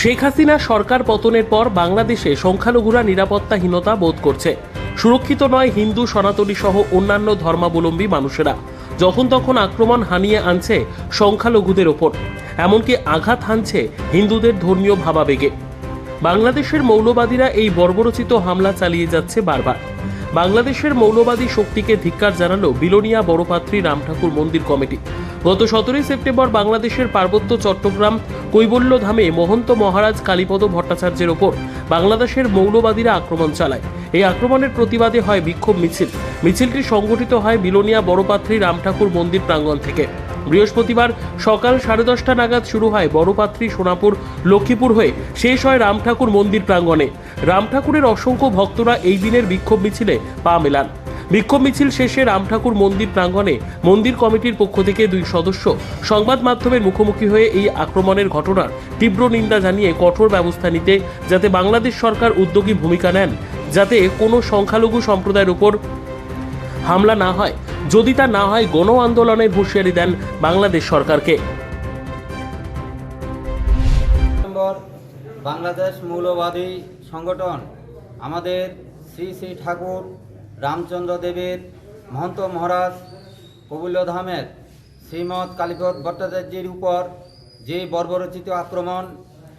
শেখ হাসিনা সরকার পতনের পর বাংলাদেশে সংখ্যালঘুরা নিরাপত্তাহীনতা বোধ করছে। সুরক্ষিত নয় হিন্দু, সনাতনী সহ অন্যান্য ধর্মাবলম্বী মানুষেরা। যখন তখন আক্রমণ হানিয়ে আনছে সংখ্যালঘুদের ওপর। এমনকি আঘাত হানছে হিন্দুদের ধর্মীয় ভাবাবেগে। বাংলাদেশের মৌলবাদীরা এই বর্বরচিত হামলা চালিয়ে যাচ্ছে বারবার। বাংলাদেশের মৌলবাদী শক্তিকে ধিক্কার জানালো বিলোনিয়া বড়পাত্রী রামঠাকুর মন্দির কমিটি। গত সতেরোই সেপ্টেম্বর বাংলাদেশের পার্বত্য চট্টগ্রাম কৈবল্য ধামে মহন্ত মহারাজ কালীপদ ভট্টাচার্যের ওপর বাংলাদেশের মৌলবাদীরা আক্রমণ চালায়। এই আক্রমণের প্রতিবাদে হয় বিক্ষোভ মিছিল। মিছিলটি সংগঠিত হয় বিলোনিয়া বড়পাত্রী রামঠাকুর মন্দির প্রাঙ্গণ থেকে। বৃহস্পতিবার সকাল সাড়ে দশটা নাগাদ শুরু হয় বড়পাত্রী সোনাপুর লক্ষ্মীপুর হয়ে শেষ হয় রামঠাকুর মন্দির প্রাঙ্গণে। রামঠাকুরের অসংখ্য ভক্তরা এই দিনের বিক্ষোভ মিছিলে পা মেলান। বিক্ষোভ মিছিল শেষে রামঠাকুর মন্দির প্রাঙ্গণে মন্দির কমিটির পক্ষ থেকে দুই সদস্য সংবাদ মাধ্যমের মুখোমুখি হয়ে এই আক্রমণের ঘটনার তীব্র নিন্দা জানিয়ে কঠোর ব্যবস্থা নিতে যাতে বাংলাদেশ সরকার উদ্যোগী ভূমিকা নেন, যাতে কোনো সংখ্যালঘু সম্প্রদায়ের উপর হামলা না হয়। যদি তা না হয়, গণ আন্দোলনের হুঁশিয়ারি দেন বাংলাদেশ সরকারকে। বাংলাদেশ মৌলবাদী সংগঠন, আমাদের শ্রী শ্রী ঠাকুর রামচন্দ্র দেবের মহন্ত মহারাজ কবুল্যধামের শ্রীমৎ কালীপদ ভট্টাচার্যের উপর যে বর্বরচিত আক্রমণ,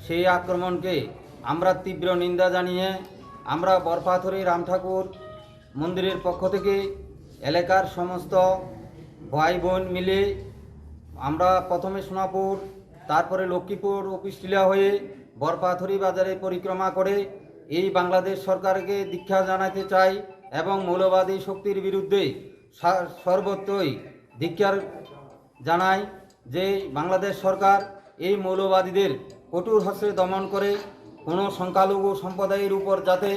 সেই আক্রমণকে আমরা তীব্র নিন্দা জানিয়ে আমরা বরপাথরি রাম ঠাকুর মন্দিরের পক্ষ থেকে এলাকার সমস্ত ভাই বোন মিলে আমরা প্রথমে সোনাপুর, তারপরে লক্ষ্মীপুর অফিসটিলা হয়ে বরপাথরি বাজারে পরিক্রমা করে এই বাংলাদেশ সরকারকে দীক্ষা জানাতে চাই। এবং মৌলবাদী শক্তির বিরুদ্ধে সর্বত্রই দীক্ষার জানায় যে বাংলাদেশ সরকার এই মৌলবাদীদের কঠোর হস্তে দমন করে কোনো সংখ্যালঘু সম্প্রদায়ের উপর যাতে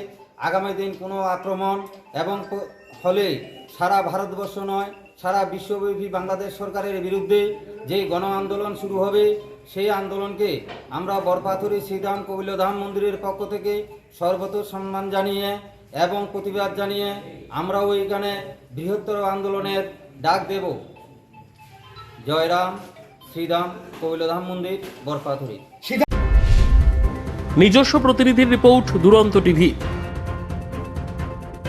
আগামী দিন কোনো আক্রমণ এবং ফলে সারা ভারতবর্ষ নয়, সারা বিশ্বব্যাপী বাংলাদেশ সরকারের বিরুদ্ধে যে গণ আন্দোলন শুরু হবে, সেই আন্দোলনকে আমরা বরপাথুরি শ্রীধাম কবিলধাম মন্দিরের পক্ষ থেকে সর্বত সম্মান জানিয়ে এবং প্রতিবাদ জানিয়ে আমরাও ওইখানে বৃহত্তর আন্দোলনের ডাক দেব। জয়রাম শ্রীরাম কবিলধাম মন্দির বরপাথরি নিজস্ব প্রতিনিধির রিপোর্ট দুরন্ত টিভি।